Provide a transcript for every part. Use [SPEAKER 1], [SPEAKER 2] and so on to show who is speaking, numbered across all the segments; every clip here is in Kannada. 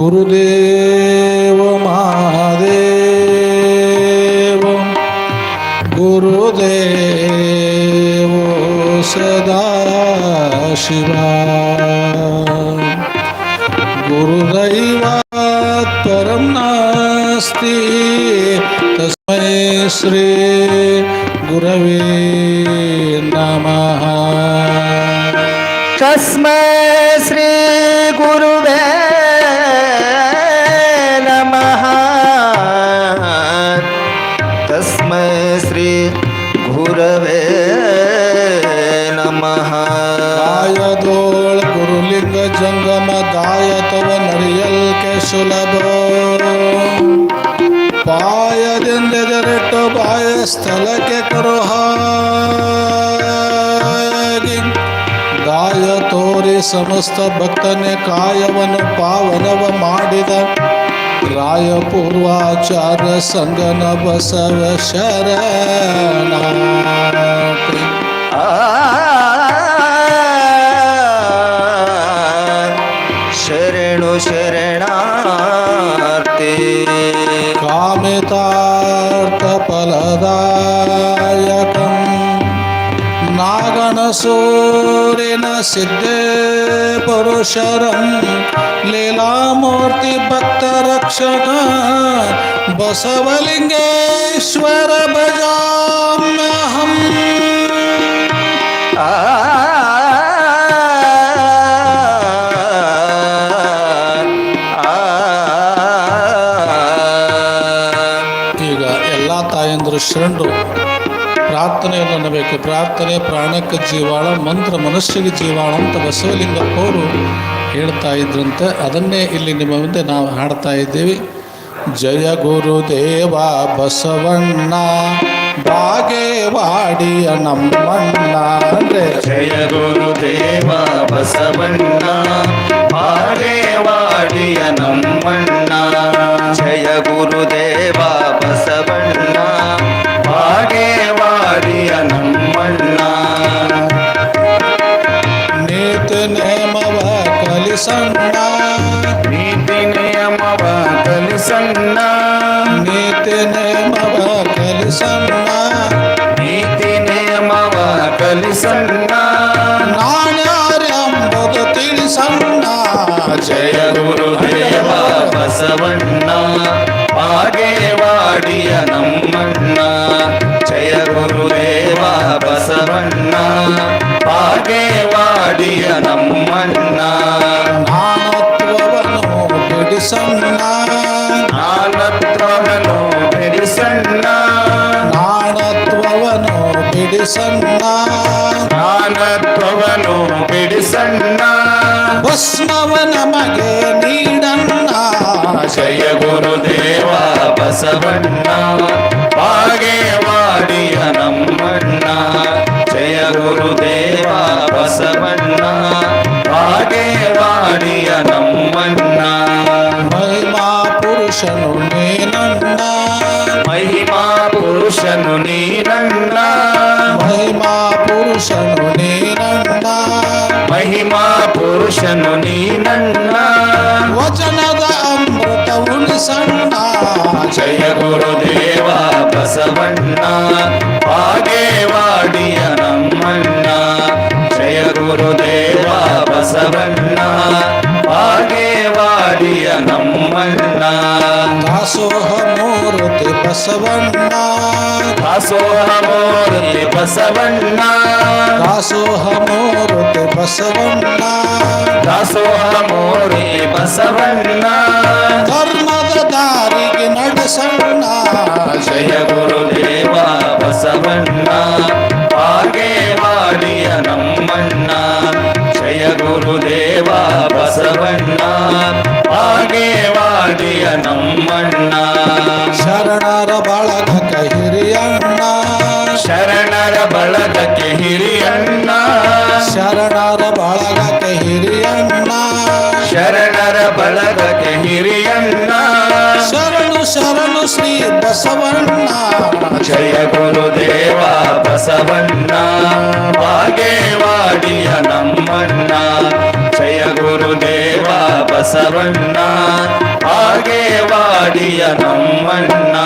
[SPEAKER 1] गुरुदेव महादेव गुरुदेव सदा शिवा ದಾಯತವ ನಡೆಯಲ್ಕೆ ಸುಲಭ. ಪಾಯದಿಂದೆದರೆಟ್ಟು ಬಾಯ ಸ್ಥಳಕ್ಕೆ ಕರುಹ ಗಾಯ ತೋರಿ ಸಮಸ್ತ ಭಕ್ತನೇ ಕಾಯವನ್ನು ಪಾವನವ ಮಾಡಿದ. ರಾಯ ಪೂರ್ವಾಚಾರ್ಯ ಸಂಗನ ಬಸವ ಶರಣ. कामितार्थफलदायकं नागणसूरेण सिद्धे पुरुशरं लीलामूर्तिभक्तरक्षक बसवलिङ्गेश्वर भजा ಶರಣರು ಪ್ರಾರ್ಥನೆಯನ್ನು ಅನ್ನಬೇಕು. ಪ್ರಾರ್ಥನೆ ಪ್ರಾಣಕ್ಕೆ ಜೀವಾಳ, ಮಂತ್ರ ಮನಸ್ಸಿಗೆ ಜೀವಾಳ ಅಂತ ಬಸವಲಿಂಗಪ್ಪ ಅವರು ಹೇಳ್ತಾ ಇದ್ರಂತೆ. ಅದನ್ನೇ ಇಲ್ಲಿ ನಿಮ್ಮ ಮುಂದೆ ನಾವು ಹಾಡ್ತಾ ಇದ್ದೀವಿ. ಜಯ ಗುರುದೇವ ಬಸವಣ್ಣ, ಬಾಗೇವಾಡಿಯ ನಮ್ಮಣ್ಣ ಅಂದರೆ
[SPEAKER 2] ಜಯ ಗುರುದೇವ ಬಸವಣ್ಣ, ಬಾಗೇವಾಡಿಯ ನಮ್ಮಣ್ಣ. ಜಯ ಗುರುದೇವ ಬಾಗೇವಾಡಿಯ ನಮ್ಮಣ್ಣ.
[SPEAKER 1] ನಾನತ್ವವನ್ನು ಬಿಡಿಸಣ್ಣ.
[SPEAKER 2] ನಾನತ್ವವನ್ನು ಬಿಡಿಸಣ್ಣ.
[SPEAKER 1] ನಾನತ್ವವನ್ನು ಬಿಡಿಸಣ್ಣ.
[SPEAKER 2] ನಾನತ್ವವನ್ನು ಬಿಡಿಸಣ್ಣ.
[SPEAKER 1] ಭಸ್ಮವ ನಮಗೆ ನೀಡಣ್ಣ.
[SPEAKER 2] ಶಯ ಗುರುದೇವ ಬಸವಣ್ಣ. ಬಾಗೇವಾಡಿಯ ನಮ್ಮಣ್ಣ. ಜಯ ಗುರುದೇವ ಬಸವಣ್ಣ ಬಾಗೇವಾಡಿಯ ನಮ್ಮಣ್ಣ
[SPEAKER 1] ಮಹಿಮಾ ಪುರುಷನು ನೀನಣ್ಣ
[SPEAKER 2] ಮಹಿಮಾ ಪುರುಷನು ನೀನಣ್ಣ
[SPEAKER 1] ಮಹಿಮಾ ಪುರುಷನು ನೀನಣ್ಣ
[SPEAKER 2] ಮಹಿಮಾ ಪುರುಷನು ನೀನಣ್ಣ
[SPEAKER 1] ವಚನದ ಅಮೃತ ಉಳಿಸಣ್ಣ
[SPEAKER 2] ಜಯ ಗುರುದೇವ ಬಸವಣ್ಣ ಬಾಗೇವಾಡಿಯ ನಮ್ಮಣ್ಣ ಜಯ ಗುರುದೇವ ಬಸವಣ್ಣ ಬಾಗೇವಾಡಿಯ ನಮ್ಮಣ್ಣ.
[SPEAKER 1] ದಾಸೋಹ ಮೂರ್ತಿ ಬಸವಣ್ಣ.
[SPEAKER 2] ದಾಸೋಹ ಮೂರ್ತಿ ಬಸವಣ್ಣ.
[SPEAKER 1] ದಾಸೋಹ ಮೂರ್ತಿ ಬಸವಣ್ಣ.
[SPEAKER 2] ದಾಸೋಹ ಮೂರ್ತಿ ಬಸವಣ್ಣ.
[SPEAKER 1] ಧರ್ಮದ ದಾರಿಗೆ ನಡೆಸಣ್ಣ.
[SPEAKER 2] ಜಯ ಗುರುದೇವ ಬಸವಣ್ಣ. ವಾಡಿಯ ನಮ್ಮಣ್ಣ. ಗುರುದೇವ ಬಸವಣ್ಣ. ಬಾಗೇವಾಡಿಯ ನಮ್ಮಣ್ಣ.
[SPEAKER 1] ಶರಣರ ಬಳಗಕ ಹಿರಿಯಣ್ಣ.
[SPEAKER 2] ಶರಣರ ಬಳಗಕ್ಕೆ ಹಿರಿಯಣ್ಣ.
[SPEAKER 1] ಶರಣರ ಬಳಗಕ್ಕೆ ಹಿರಿಯಣ್ಣ.
[SPEAKER 2] ಶರಣರ ಬಳಗಕ್ಕೆ ಹಿರಿಯಣ್ಣ.
[SPEAKER 1] ಶರಣು ಶರಣು ಶ್ರೀ ಬಸವಣ್ಣ.
[SPEAKER 2] ಜಯ ಗುರುದೇವ ಬಸವಣ್ಣ. ಬಾಗೇವಾಡಿಯ ನಮ್ಮಣ್ಣ. ಬಸವಣ್ಣ ಹಾಗೆ ವಾಡಿಯ ನಮ್ಮಣ್ಣ.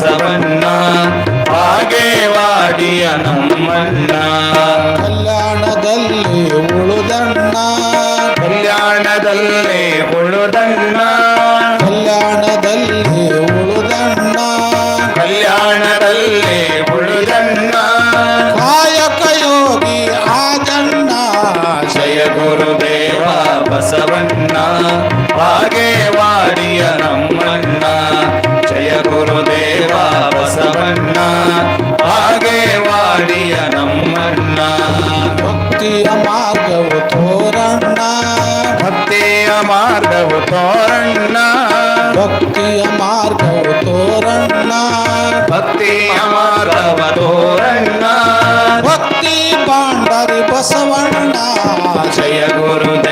[SPEAKER 2] ಬಸವಣ್ಣ ಹಾಗೆ ವಾಡಿಯ ನಮ್ಮಣ್ಣ
[SPEAKER 1] ಕಲ್ಯಾಣದಲ್ಲಿ ಉಳುದಣ್ಣ
[SPEAKER 2] ಜಯ ಗುರುದೇವ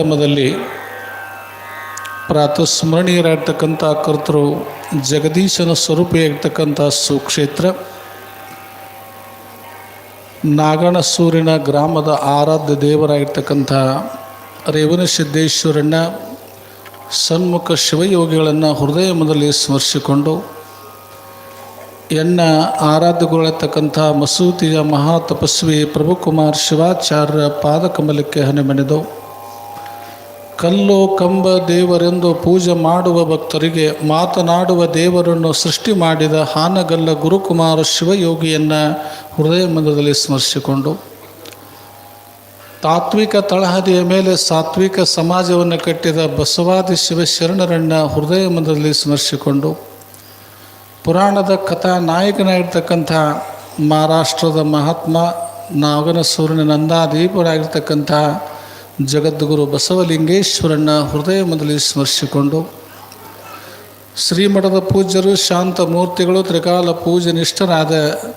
[SPEAKER 1] ಪ್ರಥಮದಲ್ಲಿ ಪ್ರಾತಸ್ಮರಣೀಯರಾಗಿರ್ತಕ್ಕಂಥ ಕರ್ತೃ ಜಗದೀಶನ ಸ್ವರೂಪಿಯಾಗಿರ್ತಕ್ಕಂಥ ಸುಕ್ಷೇತ್ರ, ನಾಗಣಸೂರಿನ ಗ್ರಾಮದ ಆರಾಧ್ಯ ದೇವರಾಗಿರ್ತಕ್ಕಂಥ ರೇವಣಸಿದ್ದೇಶ್ವರನ ಸನ್ಮುಖ ಶಿವಯೋಗಿಗಳನ್ನು ಹೃದಯ ಮೊದಲೇ ಸ್ಮರಿಸಿಕೊಂಡು ಎನ್ನ ಆರಾಧ್ಯಗೊಳ್ಳತಕ್ಕಂಥ ಮಸೂತಿಯ ಮಹಾ ತಪಸ್ವಿ ಪ್ರಭುಕುಮಾರ್ ಶಿವಾಚಾರ್ಯ ಪಾದಕಮಲಕ್ಕೆ ಹಣೆಮೆಣೆದು ಕಲ್ಲು ಕಂಬ ದೇವರೆಂದು ಪೂಜೆ ಮಾಡುವ ಭಕ್ತರಿಗೆ ಮಾತನಾಡುವ ದೇವರನ್ನು ಸೃಷ್ಟಿ ಮಾಡಿದ ಹಾನಗಲ್ಲ ಗುರುಕುಮಾರ ಶಿವಯೋಗಿಯನ್ನು ಹೃದಯ ಮಂದಿರದಲ್ಲಿ ಸ್ಮರಿಸಿಕೊಂಡು, ತಾತ್ವಿಕ ತಳಹದಿಯ ಮೇಲೆ ಸಾತ್ವಿಕ ಸಮಾಜವನ್ನು ಕಟ್ಟಿದ ಬಸವಾದಿ ಶಿವಶರಣರನ್ನು ಹೃದಯ ಮಂದಿರದಲ್ಲಿ ಸ್ಮರಿಸಿಕೊಂಡು, ಪುರಾಣದ ಕಥಾ ನಾಯಕನಾಗಿರ್ತಕ್ಕಂಥ ಮಹಾರಾಷ್ಟ್ರದ ಮಹಾತ್ಮ ನಾಗನಸೂರಿನ ನಂದಾದೀಪರಾಗಿರ್ತಕ್ಕಂಥ ಜಗದ್ಗುರು ಬಸವಲಿಂಗೇಶ್ವರನ ಹೃದಯ ಮೊದಲಿ ಸ್ಮರಿಸಿಕೊಂಡು ಶ್ರೀಮಠದ ಪೂಜ್ಯರು, ಶಾಂತ ಮೂರ್ತಿಗಳು, ತ್ರಿಕಾಲ ಪೂಜನಿಷ್ಠರಾದ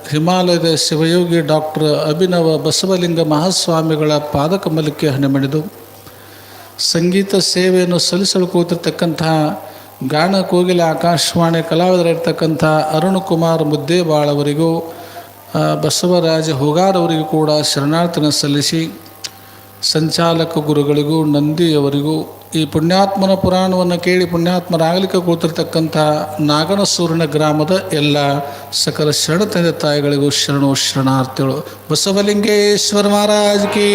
[SPEAKER 1] ಹಿಮಾಲಯದ ಶಿವಯೋಗಿ ಡಾಕ್ಟರ್ ಅಭಿನವ ಬಸವಲಿಂಗ ಮಹಾಸ್ವಾಮಿಗಳ ಪಾದಕಮಲಕ್ಕೆ ಹಣೆಮಣಿದು ಸಂಗೀತ ಸೇವೆಯನ್ನು ಸಲ್ಲಿಸಲು ಕೂತಿರ್ತಕ್ಕಂತಹ ಗಾನ ಕೋಗಿಲ ಆಕಾಶವಾಣಿ ಕಲಾವಿದರಿರ್ತಕ್ಕಂಥ ಅರುಣ್ ಕುಮಾರ್ ಮುದ್ದೇಬಾಳವರಿಗೂ ಬಸವರಾಜ ಹೋಗಾರವರಿಗೂ ಕೂಡ ಶರಣಾರ್ಥನೆ ಸಲ್ಲಿಸಿ ಸಂಚಾಲಕ ಗುರುಗಳಿಗೂ ನಂದಿಯವರಿಗೂ ಈ ಪುಣ್ಯಾತ್ಮನ ಪುರಾಣವನ್ನು ಕೇಳಿ ಪುಣ್ಯಾತ್ಮರಾಗಲಿಕ್ಕೆ ಕೂತಿರ್ತಕ್ಕಂಥ ನಾಗನಸೂರಿನ ಗ್ರಾಮದ ಎಲ್ಲ ಸಕಲ ಶರಣ ತಂದೆ ತಾಯಿಗಳಿಗೂ ಶರಣು ಶರಣಾರ್ಥಿಗಳು. ಬಸವಲಿಂಗೇಶ್ವರ ಮಹಾರಾಜ್ ಕಿ.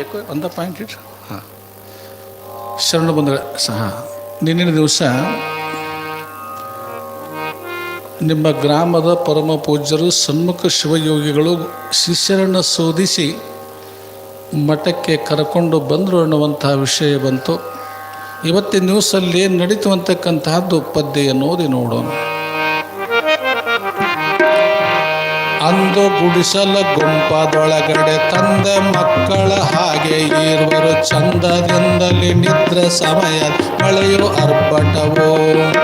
[SPEAKER 1] ಏಕೋ ಒಂದ ಪಾಯಿಂಟ್ ಹಾಂ. ಶರಣ ಬಂದ ಸಹ ನಿನ್ನಿನ ದಿವಸ ನಿಮ್ಮ ಗ್ರಾಮದ ಪರಮ ಪೂಜ್ಯರು ಸನ್ಮುಖ ಶಿವಯೋಗಿಗಳು ಶಿಷ್ಯರನ್ನು ಶೋಧಿಸಿ ಮಠಕ್ಕೆ ಕರ್ಕೊಂಡು ಬಂದರು ಅನ್ನುವಂತಹ ವಿಷಯ ಬಂತು. ಇವತ್ತಿನ ನ್ಯೂಸಲ್ಲಿ ಏನು ನಡೀತು ಅಂತಕ್ಕಂತಹದ್ದು ಪದ್ಯ ಓದಿ ನೋಡೋಣ. ಅಂದು ಗುಡಿಸಲ ಗುಂಪದೊಳಗಡೆ ತಂದೆ ಮಕ್ಕಳ ಹಾಗೆ ಇರುವರು ಚಂದದಿಂದಲಿ ನಿದ್ರೆ ಸಮಯ ಮಳೆಯು ಅರ್ಭಟವು.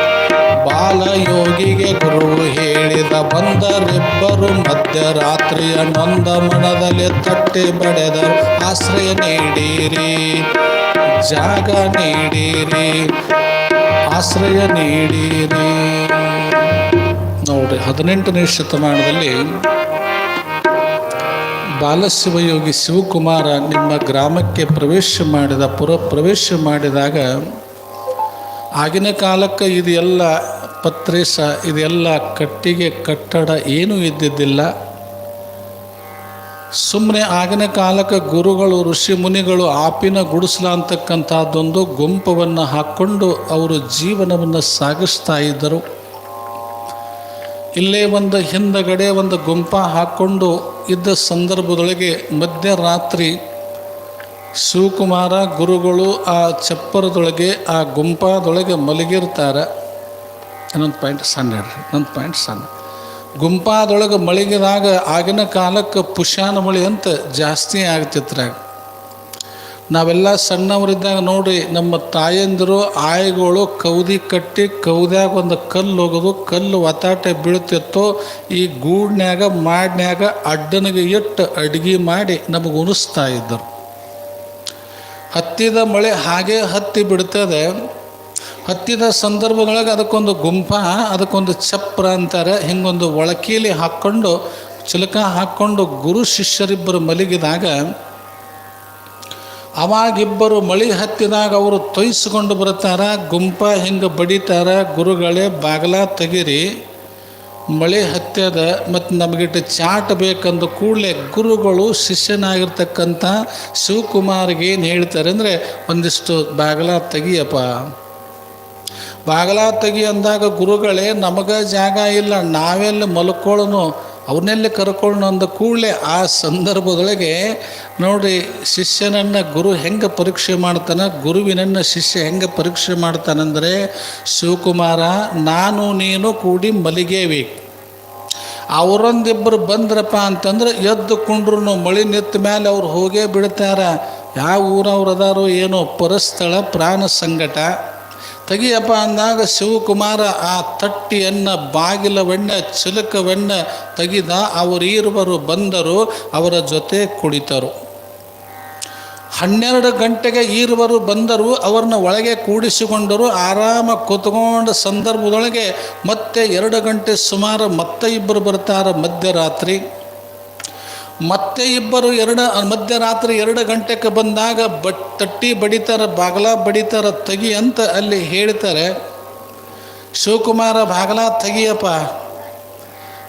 [SPEAKER 1] ಬಾಲಯೋಗಿಗೆ ಗುರು ಹೇಳಿದ ಬಂದರಿಬ್ಬರು ಮಧ್ಯರಾತ್ರಿಯ ನೊಂದ ಮನದಲ್ಲಿ ತಟ್ಟಿ ಬಡೆದರು. ಆಶ್ರಯ ನೀಡಿರಿ, ಜಾಗ ನೀಡಿರಿ, ಆಶ್ರಯ ನೀಡಿರಿ. ನೋಡ್ರಿ, ಹದಿನೆಂಟನೇ ಶತಮಾನದಲ್ಲಿ ಬಾಲಶಿವಯೋಗಿ ಶಿವಕುಮಾರ ನಿಮ್ಮ ಗ್ರಾಮಕ್ಕೆ ಪ್ರವೇಶ ಮಾಡಿದ, ಪುರ ಪ್ರವೇಶ ಮಾಡಿದಾಗ ಆಗಿನ ಕಾಲಕ್ಕೆ ಇದೆಲ್ಲ ಪತ್ರೇಸ, ಇದೆಲ್ಲ ಕಟ್ಟಿಗೆ ಕಟ್ಟಡ ಏನೂ ಇದ್ದಿದ್ದಿಲ್ಲ. ಸುಮ್ಮನೆ ಆಗಿನ ಕಾಲಕ್ಕೆ ಗುರುಗಳು, ಋಷಿ ಮುನಿಗಳು ಆಪಿನ ಗುಡಿಸಲ ಅಂತಕ್ಕಂಥದ್ದೊಂದು ಗುಂಪವನ್ನು ಹಾಕ್ಕೊಂಡು ಅವರು ಜೀವನವನ್ನು ಸಾಗಿಸ್ತಾ ಇದ್ದರು. ಇಲ್ಲೇ ಒಂದು ಹಿಂದಗಡೆ ಒಂದು ಗುಂಪ ಹಾಕ್ಕೊಂಡು ಇದ್ದ ಸಂದರ್ಭದೊಳಗೆ ಮಧ್ಯರಾತ್ರಿ ಶಿವಕುಮಾರ ಗುರುಗಳು ಆ ಚಪ್ಪರದೊಳಗೆ, ಆ ಗುಂಪಾದೊಳಗೆ ಮಲಗಿರ್ತಾರೆ ಇನ್ನೊಂದು ಪಾಯಿಂಟ್ ಸಣ್ಣ ಹೇಳ್ರಿ, ಇನ್ನೊಂದು ಪಾಯಿಂಟ್ ಸಣ್ಣ. ಗುಂಪಾದೊಳಗೆ ಮಲಗಿದಾಗ ಆಗಿನ ಕಾಲಕ್ಕೆ ಪುಷಾನ ಮಳೆ ಅಂತ ಜಾಸ್ತಿ ಆಗ್ತಿತ್ರಾಗ ನಾವೆಲ್ಲ ಸಣ್ಣವರಿದ್ದಾಗ ನೋಡಿ ನಮ್ಮ ತಾಯಂದಿರು, ಆಯ್ಗಳು ಕೌದಿ ಕಟ್ಟಿ ಕೌದ್ಯಾಗ ಒಂದು ಕಲ್ಲು ಹೋಗೋದು ಕಲ್ಲು ಒತ್ತಾಟ ಬೀಳ್ತಿತ್ತು, ಈ ಗೂಡ್ನ್ಯಾಗ, ಮಾಡ್ನ್ಯಾಗ ಅಡ್ಡನಿಗೆ ಇಟ್ಟು ಅಡುಗೆ ಮಾಡಿ ನಮಗೆ ಉಣಿಸ್ತಾ ಇದ್ದರು. ಹತ್ತಿದ ಮಳೆ ಹಾಗೆ ಹತ್ತಿ ಬಿಡ್ತದೆ. ಹತ್ತಿದ ಸಂದರ್ಭದೊಳಗೆ ಅದಕ್ಕೊಂದು ಗುಂಪ, ಅದಕ್ಕೊಂದು ಚಪ್ರ ಅಂತಾರೆ. ಹಿಂಗೊಂದು ಒಳಕೀಲಿ ಹಾಕ್ಕೊಂಡು, ಚಿಲಕ ಹಾಕ್ಕೊಂಡು ಗುರು ಶಿಷ್ಯರಿಬ್ಬರು ಮಲಗಿದಾಗ, ಅವಾಗಿಬ್ಬರು ಮಳಿ ಹತ್ತಿದಾಗ ಅವರು ತೊಯ್ಸ್ಕೊಂಡು ಬರ್ತಾರ. ಗುಂಪ ಹಿಂಗೆ ಬಡಿತಾರ. ಗುರುಗಳೇ, ಬಾಗಲ ತೆಗಿರಿ. ಮಳೆ ಹತ್ಯದ ಮತ್ತು ನಮಗಿಟ್ಟು ಚಾಟ್ ಬೇಕಂದು ಕೂಡಲೇ ಗುರುಗಳು ಶಿಷ್ಯನಾಗಿರ್ತಕ್ಕಂಥ ಶಿವಕುಮಾರ್ಗೆ ಏನು ಹೇಳ್ತಾರೆ ಅಂದರೆ ಒಂದಿಷ್ಟು ಬಾಗಲ ತೆಗಿಯಪ್ಪ. ಬಾಗಲ ತೆಗಿ ಅಂದಾಗ ಗುರುಗಳೇ, ನಮಗೆ ಜಾಗ ಇಲ್ಲ, ನಾವೆಲ್ಲ ಮಲ್ಕೊಳ್ಳೋನು ಅವನ್ನೆಲ್ಲಿ ಕರ್ಕೊಂಡು ಅಂದ ಕೂಡಲೇ ಆ ಸಂದರ್ಭದೊಳಗೆ ನೋಡಿ ಶಿಷ್ಯನನ್ನು ಗುರು ಹೆಂಗೆ ಪರೀಕ್ಷೆ ಮಾಡ್ತಾನೆ, ಗುರುವಿನನ್ನು ಶಿಷ್ಯ ಹೆಂಗೆ ಪರೀಕ್ಷೆ ಮಾಡ್ತಾನಂದರೆ, ಶಿವಕುಮಾರ, ನಾನು ನೀನು ಕೂಡಿ ಮಲಿಗೇವಿ. ಅವರೊಂದಿಬ್ಬರು ಬಂದ್ರಪ್ಪ ಅಂತಂದ್ರೆ ಎದ್ದು ಕುಂಡ್ರು ಮಳಿ ನಿತ್ತ ಮೇಲೆ ಅವ್ರು ಹೋಗೇ ಬಿಡ್ತಾರ. ಯಾವ ಊರವ್ರು ಅದಾರೋ ಏನೋ ಪರಸ್ಥಳ ಪ್ರಾಣ ಸಂಗಟ ತೆಗಿಯಪ್ಪ ಅಂದಾಗ ಶಿವಕುಮಾರ ಆ ತಟ್ಟಿಯನ್ನು ಬಾಗಿಲವನ್ನ ಚಿಲಕವನ್ನ ತೆಗೆದ ಅವರೀರುವರು ಬಂದರು, ಅವರ ಜೊತೆ ಕುಳಿತರು. ಹನ್ನೆರಡು ಗಂಟೆಗೆ ಈರುವರು ಬಂದರು, ಅವ್ರನ್ನ ಒಳಗೆ ಕೂಡಿಸಿಕೊಂಡರು, ಆರಾಮ ಕೂತ್ಕೊಂಡ ಸಂದರ್ಭದೊಳಗೆ ಮತ್ತೆ ಎರಡು ಗಂಟೆ ಸುಮಾರು ಮತ್ತೆ ಇಬ್ಬರು ಬರ್ತಾರೆ ಮಧ್ಯರಾತ್ರಿ. ಮತ್ತೆ ಇಬ್ಬರು ಎರಡು, ಮಧ್ಯರಾತ್ರಿ ಎರಡು ಗಂಟೆಗೆ ಬಂದಾಗ ಬಟ್ ತಟ್ಟಿ ಬಡಿತಾರ, ಬಾಗಲ ಬಡಿತಾರ ತಗಿ ಅಂತ ಅಲ್ಲಿ ಹೇಳ್ತಾರೆ ಶಿವಕುಮಾರ, ಬಾಗಲ ತಗಿಯಪ್ಪ.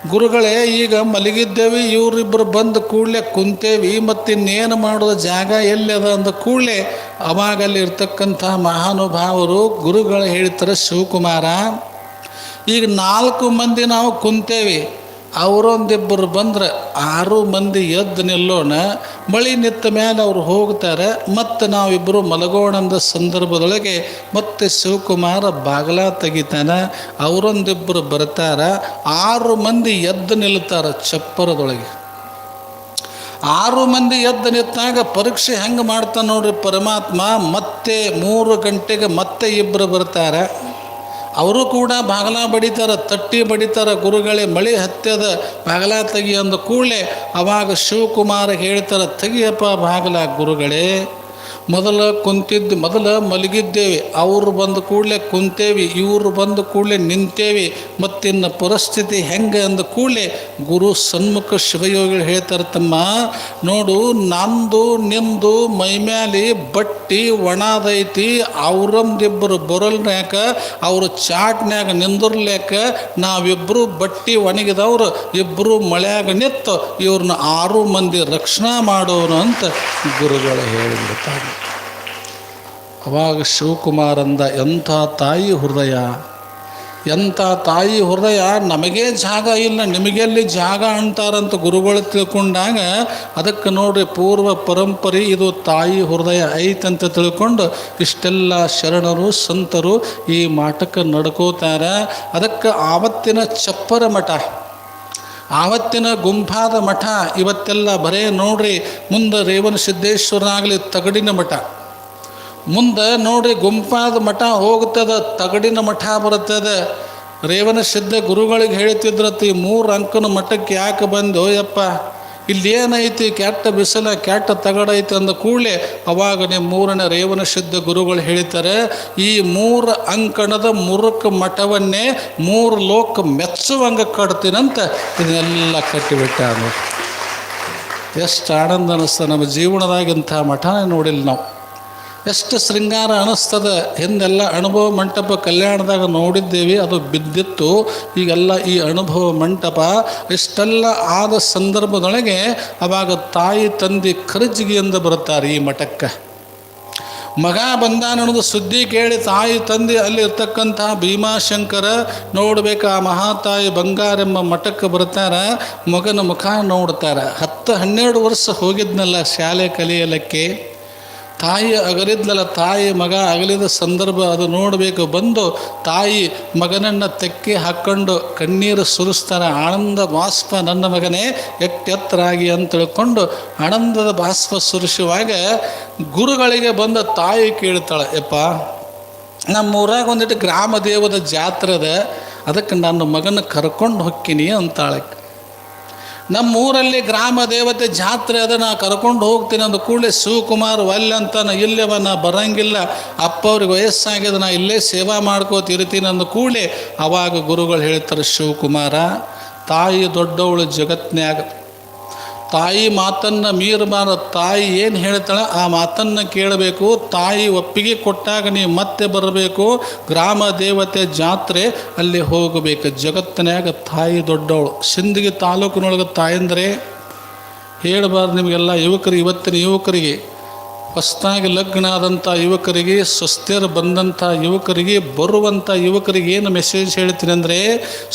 [SPEAKER 1] ಗುರುಗಳೇ, ಈಗ ಮಲಗಿದ್ದೇವೆ ಇವರಿಬ್ಬರು ಬಂದು ಕೂಡಲೇ ಕುಂತೇವಿ ಮತ್ತು ಇನ್ನೇನು ಮಾಡೋದು ಜಾಗ ಎಲ್ಲಿದೆ ಅಂದ ಕೂಡಲೇ ಅವಾಗಲ್ಲಿ ಇರ್ತಕ್ಕಂಥ ಮಹಾನುಭಾವರು, ಗುರುಗಳು ಹೇಳ್ತಾರೆ ಶಿವಕುಮಾರ, ಈಗ ನಾಲ್ಕು ಮಂದಿ ನಾವು ಕುಂತೇವಿ. ಅವರೊಂದಿಬ್ಬರು ಬಂದ್ರೆ ಆರು ಮಂದಿ ಎದ್ದು ನಿಲ್ಲೋಣ, ಮಳೆ ನಿತ್ತ ಮೇಲೆ ಅವ್ರು ಹೋಗ್ತಾರೆ, ಮತ್ತು ನಾವಿಬ್ಬರು ಮಲಗೋಣದ ಸಂದರ್ಭದೊಳಗೆ ಮತ್ತೆ ಶಿವಕುಮಾರ ಬಾಗಲ ತೆಗಿತಾನೆ ಅವರೊಂದಿಬ್ಬರು ಬರ್ತಾರೆ, ಆರು ಮಂದಿ ಎದ್ದು ನಿಲ್ತಾರೆ ಚಪ್ಪರದೊಳಗೆ. ಆರು ಮಂದಿ ಎದ್ದು ನಿಂತಾಗ ಪರೀಕ್ಷೆ ಹೆಂಗೆ ಮಾಡ್ತಾನೆ ನೋಡ್ರಿ ಪರಮಾತ್ಮ, ಮತ್ತೆ ಮೂರು ಗಂಟೆಗೆ ಮತ್ತೆ ಇಬ್ಬರು ಬರ್ತಾರೆ. ಅವರು ಕೂಡ ಬಾಗಲ ಬಡಿತಾರ, ತಟ್ಟಿ ಬಡಿತಾರ ಗುರುಗಳೇ ಮಳೆ ಹತ್ಯದ ಬಾಗಲ ತೆಗಿ ಅಂದ ಕೂಡಲೇ ಅವಾಗ ಶಿವಕುಮಾರ ಹೇಳ್ತಾರೆ, ತೆಗಿಯಪ್ಪ ಬಾಗಲ ಗುರುಗಳೇ. ಮೊದಲ ಕುಂತಿದ್ದು, ಮೊದಲ ಮಲಗಿದ್ದೇವೆ. ಅವರು ಬಂದು ಕೂಡಲೇ ಕುಂತೇವಿ, ಇವರು ಬಂದು ಕೂಡಲೇ ನಿಂತೇವಿ. ಮತ್ತಿನ್ನ ಪರಿಸ್ಥಿತಿ ಹೆಂಗೆ ಅಂದ ಕೂಡಲೇ ಗುರು ಸನ್ಮುಖ ಶಿವಯೋಗಿಗಳು ಹೇಳ್ತಾರೆ, ತಮ್ಮ, ನೋಡು, ನಂದು, ನಿಂದು ಮೈಮ್ಯಾಲಿ ಬಟ್ಟಿ, ಒಣದೈತಿ, ಅವರೊಂದಿಬ್ಬರು ಬರಲ್ನ್ಯಾಕ, ಅವರು ಚಾಟ್ನ್ಯಾಗ ನಿಂದಿರ್ಲ್ಯಾಕ ನಾವಿಬ್ಬರು ಬಟ್ಟಿ ಒಣಗಿದವ್ರು ಇಬ್ಬರು ಮಳೆಯಾಗ ನಿತ್ತು ಇವ್ರನ್ನ ಆರು ಮಂದಿ ರಕ್ಷಣಾ ಮಾಡೋನು ಅಂತ ಗುರುಗಳು ಹೇಳಿಬಿಡ್ತಾರೆ ಅವಾಗ ಶಿವಕುಮಾರಂದ, ಎಂಥ ತಾಯಿ ಹೃದಯ? ಎಂಥ ತಾಯಿ ಹೃದಯ? ನಮಗೇ ಜಾಗ ಇಲ್ಲ, ನಿಮಗೆಲ್ಲಿ ಜಾಗ ಅಂತಾರಂತ ಗುರುಗಳು ತಿಳ್ಕೊಂಡಾಗ ಅದಕ್ಕೆ ನೋಡ್ರಿ, ಪೂರ್ವ ಪರಂಪರೆ ಇದು ತಾಯಿ ಹೃದಯ ಐತಂತ ತಿಳ್ಕೊಂಡು ಇಷ್ಟೆಲ್ಲ ಶರಣರು, ಸಂತರು ಈ ಮಾಟಕ್ಕೆ ನಡ್ಕೋತಾರೆ. ಅದಕ್ಕೆ ಆವತ್ತಿನ ಚಪ್ಪರ ಮಠ, ಆವತ್ತಿನ ಗುಂಪಾದ ಮಠ, ಇವತ್ತೆಲ್ಲ ಬರೇ ನೋಡ್ರಿ, ಮುಂದೆ ರೇವಣ ಸಿದ್ದೇಶ್ವರನಾಗಲಿ ತಗಡಿನ ಮಠ. ಮುಂದೆ ನೋಡಿ ಗುಂಪಾದ ಮಠ ಹೋಗ್ತದ ತಗಡಿನ ಮಠ ಬರುತ್ತದ. ರೇವಣ ಸಿದ್ಧ ಗುರುಗಳಿಗೆ ಹೇಳ್ತಿದ್ರತಿ ಮೂರು ಅಂಕನ ಮಠಕ್ಕೆ ಯಾಕೆ ಬಂದು? ಯಪ್ಪ ಇಲ್ಲಿ ಏನೈತಿ ಕೆಟ್ಟ ಬಿಸಿಲ, ಕೆಟ್ಟ ತಗಡೈತಿ ಅಂದ ಕೂಡಲೇ ಅವಾಗ ನಿಮ್ಮ ಮೂರನೇ ರೇವಣ ಸಿದ್ಧ ಗುರುಗಳು ಹೇಳ್ತಾರೆ ಈ ಮೂರು ಅಂಕಣದ ಮುರುಕ ಮಠವನ್ನೇ ಮೂರು ಲೋಕ ಮೆಚ್ಚುವಂಗೆ ಕಟ್ತೀನಂತ ಇದನ್ನೆಲ್ಲ ಕಟ್ಟಿಬಿಟ್ಟ ಎಷ್ಟು ಆನಂದ ಅನ್ನಿಸ್ತ ನಮ್ಮ ಜೀವನದಾಗಿಂಥ ಮಠನೇ ನೋಡಿಲ್ಲ ನಾವು. ಎಷ್ಟು ಶೃಂಗಾರ ಅನಿಸ್ತದ ಹಿಂದೆಲ್ಲ ಅನುಭವ ಮಂಟಪ ಕಲ್ಯಾಣದಾಗ ನೋಡಿದ್ದೇವೆ, ಅದು ಬಿದ್ದಿತ್ತು. ಈಗೆಲ್ಲ ಈ ಅನುಭವ ಮಂಟಪ ಇಷ್ಟೆಲ್ಲ ಆದ ಸಂದರ್ಭದೊಳಗೆ ಅವಾಗ ತಾಯಿ ತಂದೆ ಎಂದು ಬರುತ್ತಾರೆ ಈ ಮಠಕ್ಕೆ. ಮಗ ಅನ್ನೋದು ಸುದ್ದಿ ಕೇಳಿ ತಾಯಿ ತಂದೆ ಅಲ್ಲಿ ಇರ್ತಕ್ಕಂಥ ಭೀಮಾಶಂಕರ ನೋಡ್ಬೇಕು, ಆ ಮಹಾತಾಯಿ ಬಂಗಾರೆಂಬ ಮಠಕ್ಕೆ ಬರ್ತಾರ, ಮಗನ ಮುಖ ನೋಡ್ತಾರ. ಹತ್ತು ಹನ್ನೆರಡು ವರ್ಷ ಹೋಗಿದ್ನಲ್ಲ ಶಾಲೆ ಕಲಿಯಲಕ್ಕೆ. ತಾಯಿ ಅಗಲಿದ್ಲಲ್ಲ, ತಾಯಿ ಮಗ ಅಗಲಿದ ಸಂದರ್ಭ ಅದು ನೋಡಬೇಕು. ಬಂದು ತಾಯಿ ಮಗನನ್ನು ತೆಕ್ಕಿ ಹಾಕ್ಕೊಂಡು ಕಣ್ಣೀರು ಸುರಿಸ್ತಾನೆ, ಆನಂದ ಬಾಷ್ಪ ನನ್ನ ಮಗನೇ ಎಟ್ಟೆತ್ತರಾಗಿ ಅಂತ ತಿಳ್ಕೊಂಡು ಆನಂದದ ಬಾಷ್ಪ ಸುರಿಸುವಾಗ ಗುರುಗಳಿಗೆ ಬಂದ ತಾಯಿ ಕೇಳ್ತಾಳೆ, ಯಪ್ಪ ನಮ್ಮ ಊರಾಗ ಒಂದಿಟ್ಟು ಗ್ರಾಮ ದೇವದ ಜಾತ್ರೆ ಅದ, ಅದಕ್ಕೆ ನನ್ನ ಮಗನ ಕರ್ಕೊಂಡು ಹೊಕ್ಕಿನಿ ಅಂತಾಳೆ. ನಮ್ಮ ಊರಲ್ಲಿ ಗ್ರಾಮ ದೇವತೆ ಜಾತ್ರೆ ಅದ ನಾ ಕರ್ಕೊಂಡು ಹೋಗ್ತೀನಿ ಅಂದ ಕೂಡಲೇ ಶಿವಕುಮಾರ್ ಇಲ್ಲವ ನಾ ಬರಂಗಿಲ್ಲ ಅಪ್ಪ ಅವ್ರಿಗೆ ವಯಸ್ಸಾಗ್ಯದ, ನಾ ಇಲ್ಲೇ ಸೇವಾ ಮಾಡ್ಕೋತ ಇರ್ತೀನಿ ಅಂದ ಕೂಡಲೇ ಅವಾಗ ಗುರುಗಳು ಹೇಳ್ತಾರೆ, ಶಿವಕುಮಾರ, ತಾಯಿ ದೊಡ್ಡವಳು ಜಗತ್ನ್ಯಾಗ ತಾಯಿ ಮಾತನ್ನು ಮೀರಬಾರ ತಾಯಿ ಏನು ಹೇಳ್ತಾಳೆ ಆ ಮಾತನ್ನು ಕೇಳಬೇಕು. ತಾಯಿ ಒಪ್ಪಿಗೆ ಕೊಟ್ಟಾಗ ನೀವು ಮತ್ತೆ ಬರಬೇಕು. ಗ್ರಾಮ ದೇವತೆ ಜಾತ್ರೆ, ಅಲ್ಲಿ ಹೋಗಬೇಕು. ಜಗತ್ತಿನಾಗ ತಾಯಿ ದೊಡ್ಡವಳು. ಸಿಂದಗಿ ತಾಲೂಕಿನೊಳಗೆ ತಾಯಂದರೆ ಹೇಳಬಾರ್ದು ನಿಮಗೆಲ್ಲ ಯುವಕರು, ಇವತ್ತಿನ ಯುವಕರಿಗೆ. ಹೊಸದಾಗಿ ಲಗ್ನ ಆದಂಥ ಯುವಕರಿಗೆ ಸುಸ್ಥಿರ ಬಂದಂಥ ಯುವಕರಿಗೆ ಬರುವಂಥ ಯುವಕರಿಗೆ ಏನು ಮೆಸೇಜ್ ಹೇಳ್ತೀನಿ ಅಂದರೆ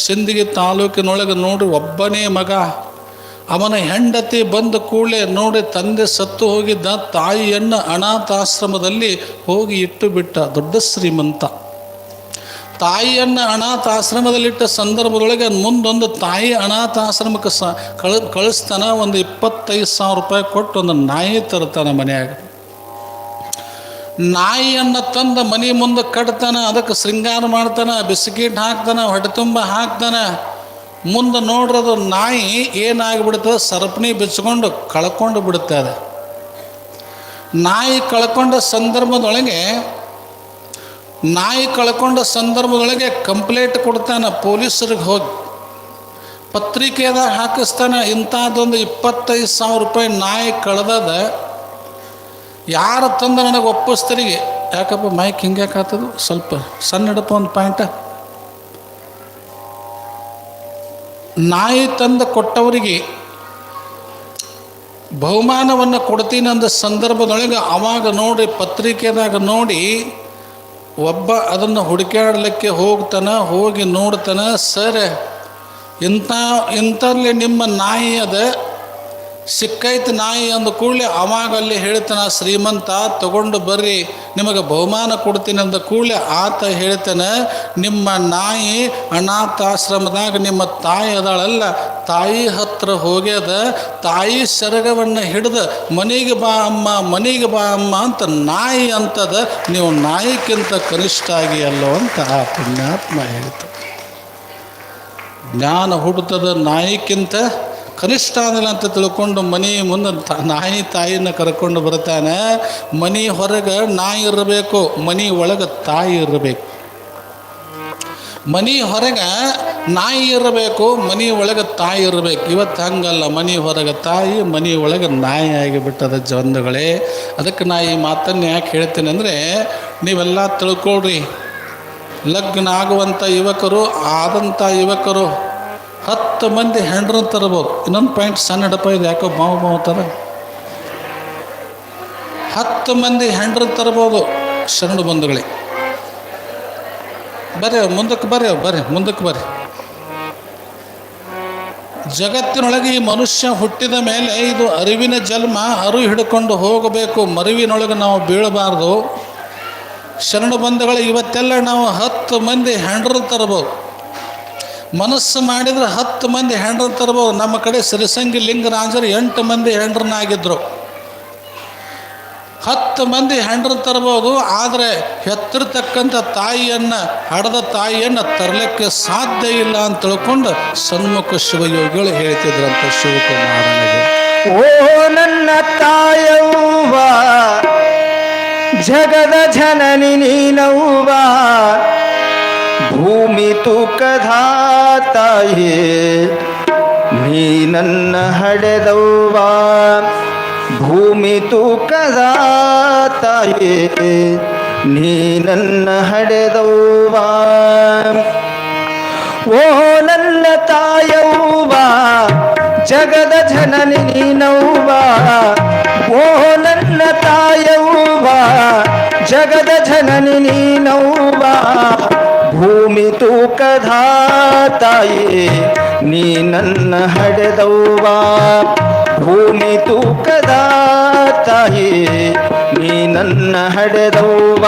[SPEAKER 1] ಸಿಂದಗಿ ತಾಲೂಕಿನೊಳಗೆ ನೋಡಿ, ಒಬ್ಬನೇ ಮಗ. ಅವನ ಹೆಂಡತಿ ಬಂದ ಕೂಡಲೇ ನೋಡಿ ತಂದೆ ಸತ್ತು ಹೋಗಿದ್ದ ತಾಯಿಯನ್ನು ಅನಾಥಾಶ್ರಮದಲ್ಲಿ ಹೋಗಿ ಇಟ್ಟು ಬಿಟ್ಟ ದೊಡ್ಡ ಶ್ರೀಮಂತ. ತಾಯಿಯನ್ನು ಅನಾಥಾಶ್ರಮದಲ್ಲಿಟ್ಟ ಸಂದರ್ಭದೊಳಗೆ ಮುಂದೊಂದು ತಾಯಿ ಅನಾಥಾಶ್ರಮಕ್ಕೆ ಸ ಕಳ ಕಳಿಸ್ತಾನ, ಒಂದು ಇಪ್ಪತ್ತೈದು ಸಾವಿರ ರೂಪಾಯಿ ಕೊಟ್ಟು ಒಂದು ನಾಯಿ ತರ್ತಾನೆ ಮನೆಯಾಗ. ನಾಯಿಯನ್ನು ತಂದು ಮನೆ ಮುಂದೆ ಕಟ್ತಾನೆ, ಅದಕ್ಕೆ ಶೃಂಗಾರ ಮಾಡ್ತಾನೆ, ಬಿಸ್ಕಿಟ್ ಹಾಕ್ತಾನೆ, ಹೊಟ್ಟೆ ತುಂಬ ಹಾಕ್ತಾನ. ಮುಂದೆ ನೋಡ್ರದು ನಾಯಿ ಏನಾಗಿಬಿಡ್ತದೆ ಸರಪಣಿ ಬಿಚ್ಕೊಂಡು ಕಳ್ಕೊಂಡು ಬಿಡುತ್ತದೆ ನಾಯಿ ಕಳ್ಕೊಂಡ ಸಂದರ್ಭದೊಳಗೆ, ನಾಯಿ ಕಳ್ಕೊಂಡ ಸಂದರ್ಭದೊಳಗೆ ಕಂಪ್ಲೇಂಟ್ ಕೊಡ್ತಾನೆ ಪೊಲೀಸರಿಗೆ ಹೋಗಿ. ಪತ್ರಿಕೆದಾಗ ಹಾಕಿಸ್ತಾನೆ, ಇಂಥದ್ದೊಂದು ಇಪ್ಪತ್ತೈದು ಸಾವಿರ ರೂಪಾಯಿ ನಾಯಿ ಕಳೆದದ. ಯಾರು ತಂದು ನನಗೆ ಒಪ್ಪಿಸ್ತರಿಗೆ ಯಾಕಪ್ಪ, ಮೈಕ್ ಹಿಂಗೆ ಆತದು? ಸ್ವಲ್ಪ ಸಣ್ಣ ಹಿಡಪ್ಪ ಒಂದು ಪಾಯಿಂಟ. ನಾಯಿ ತಂದು ಕೊಟ್ಟವರಿಗೆ ಬಹುಮಾನವನ್ನು ಕೊಡ್ತೀನಿ ಅಂದ ಸಂದರ್ಭದೊಳಗೆ ಅವಾಗ ನೋಡಿ ಪತ್ರಿಕೆದಾಗ ನೋಡಿ ಒಬ್ಬ ಅದನ್ನು ಹುಡುಕಾಡಲಿಕ್ಕೆ ಹೋಗ್ತಾನೆ, ಹೋಗಿ ನೋಡ್ತಾನೆ, ಸರ್, ಇಂಥ, ಇಂಥಲ್ಲಿ ನಿಮ್ಮ ನಾಯಿ ಅದ ಸಿಕ್ಕೈತೆ ನಾಯಿ ಅಂದ ಕೂಡಲೇ ಅವಾಗ ಅಲ್ಲಿ ಹೇಳ್ತಾನ, ಶ್ರೀಮಂತ, ತಗೊಂಡು ಬರ್ರಿ, ನಿಮಗೆ ಬಹುಮಾನ ಕೊಡ್ತೀನಿ ಅಂದ ಕೂಡಲೇ ಆತ ಹೇಳ್ತಾನೆ, ನಿಮ್ಮ ನಾಯಿ ಅನಾಥಾಶ್ರಮದಾಗ ನಿಮ್ಮ ತಾಯಿ ಅದಾಳಲ್ಲ, ತಾಯಿ ಹತ್ರ ಹೋಗ್ಯದ, ತಾಯಿ ಸೆರಗವನ್ನು ಹಿಡಿದು, ಮನೆಗೆ ಬಾ ಅಮ್ಮ, ಮನೆಗೆ ಬಾ ಅಮ್ಮ ಅಂತ ನಾಯಿ ಅಂತದ, ನೀವು ನಾಯಿಕ್ಕಿಂತ ಕನಿಷ್ಠ ಆಗಿ ಅಲ್ಲೋ ಅಂತ ಆ ಪುಣ್ಯಾತ್ಮ ಹೇಳ್ತ. ಜ್ಞಾನ ಹುಡ್ತದ ನಾಯಿಕ್ಕಿಂತ ಕನಿಷ್ಠ ಅಂದಿಲ್ಲ ಅಂತ ತಿಳ್ಕೊಂಡು ಮನೆ ಮುಂದೆ ನಾಯಿ ತಾಯಿನ ಕರ್ಕೊಂಡು ಬರ್ತಾನೆ, ಮನೆ ಹೊರಗೆ ನಾಯಿ ಇರಬೇಕು, ಮನೆ ಒಳಗೆ ತಾಯಿ ಇರಬೇಕು. ಮನೆ ಹೊರಗೆ ನಾಯಿ ಇರಬೇಕು, ಮನೆ ಒಳಗೆ ತಾಯಿ ಇರಬೇಕು. ಇವತ್ತು ಹಂಗಲ್ಲ, ಮನೆ ಹೊರಗೆ ತಾಯಿ, ಮನೆ ಒಳಗೆ ನಾಯಿ ಆಗಿಬಿಟ್ಟದ ಜಂದುಗಳೇ ಅದಕ್ಕೆ ನಾ ಈ ಮಾತನ್ನು ಯಾಕೆ ಹೇಳ್ತೀನಿ ಅಂದರೆ, ನೀವೆಲ್ಲ ತಿಳ್ಕೊಳ್ರಿ. ಲಗ್ನ ಆಗುವಂಥ ಯುವಕರು ಆದಂಥ ಯುವಕರು ಹತ್ತು ಮಂದಿ ಹೆಂಡ್ರನ್ನ ತರ್ಬೋದು. ಇನ್ನೊಂದು ಪಾಯಿಂಟ್ ಸಣ್ಣ ಡಪ್ಪ ಇದು. ಯಾಕೋ ಮಾವ ಮಾವ ಥರ ಹತ್ತು ಮಂದಿ ಹೆಂಡ್ರನ್ನ ತರ್ಬೋದು. ಶರಣ ಬಂಧುಗಳೇ. ಬರ್ರಿ ಮುಂದಕ್ಕೆ ಬರ್ರಿ ಬರ್ರಿ, ಮುಂದಕ್ಕೆ ಬರ್ರಿ. ಜಗತ್ತಿನೊಳಗೆ ಈ ಮನುಷ್ಯ ಹುಟ್ಟಿದ ಮೇಲೆ ಇದು ಅರಿವಿನ ಜನ್ಮ, ಅರು ಹಿಡ್ಕೊಂಡು ಹೋಗಬೇಕು. ಮರಿವಿನೊಳಗೆ ನಾವು ಬೀಳಬಾರ್ದು. ಶರಣ ಬಂಧುಗಳು, ಇವತ್ತೆಲ್ಲ ನಾವು ಹತ್ತು ಮಂದಿ ಹೆಂಡ್ರ ತರ್ಬೋದು. ಮನಸ್ಸು ಮಾಡಿದರೆ ಹತ್ತು ಮಂದಿ ಹೆಂಡ್ರ ತರ್ಬೋದು. ನಮ್ಮ ಕಡೆ ಸಿರಿಸಂಗಿ ಲಿಂಗರಾಜರು ಎಂಟು ಮಂದಿ ಹೆಂಡ್ರನ್ನಾಗಿದ್ದರು ಹತ್ತು ಮಂದಿ ಹೆಂಡ್ರ ತರ್ಬೋದು, ಆದರೆ ಹೆತ್ತಿರ್ತಕ್ಕಂಥ ತಾಯಿಯನ್ನು, ಹಡದ ತಾಯಿಯನ್ನು ತರಲಿಕ್ಕೆ ಸಾಧ್ಯ ಇಲ್ಲ ಅಂತ ತಿಳ್ಕೊಂಡು ಸನ್ಮುಖ ಶಿವಯೋಗಿಗಳು ಹೇಳ್ತಿದ್ರಂತ ಶಿವಕುಮಾರನಿಗೆ.
[SPEAKER 3] ಓ ನನ್ನ ತಾಯವ್ವ, ಜಗದ ಜನನಿ ನೀನವ್ವ ಭೂಮಿ ತೂಕಧಾತಾಯೇ ತಾಯಿ ನೀ ನನ್ನ ಹಡೆದವ್ವ? ಭೂಮಿ ತೂಕದಾತಾಯೇ
[SPEAKER 2] ತಾಯಿ ನೀ ನನ್ನ ಹಡೆದವ್ವ? ಓ ನನ್ನ ತಾಯವ್ವ, ಜಗದ ಜನನಿ ನೀನವ್ವ? ಓ ನನ್ನ ತಾಯವ್ವ, ಜಗದ ಜನನಿ ನೀನವ್ವ? ಭೂಮಿ ತೂಕದ ತಾಯಿ ನೀ ನನ್ನ ಹಡೆದವ್ವ? ಭೂಮಿ ತೂಕದ ತಾಯಿ ನೀ ನನ್ನ ಹಡೆದವ್ವ?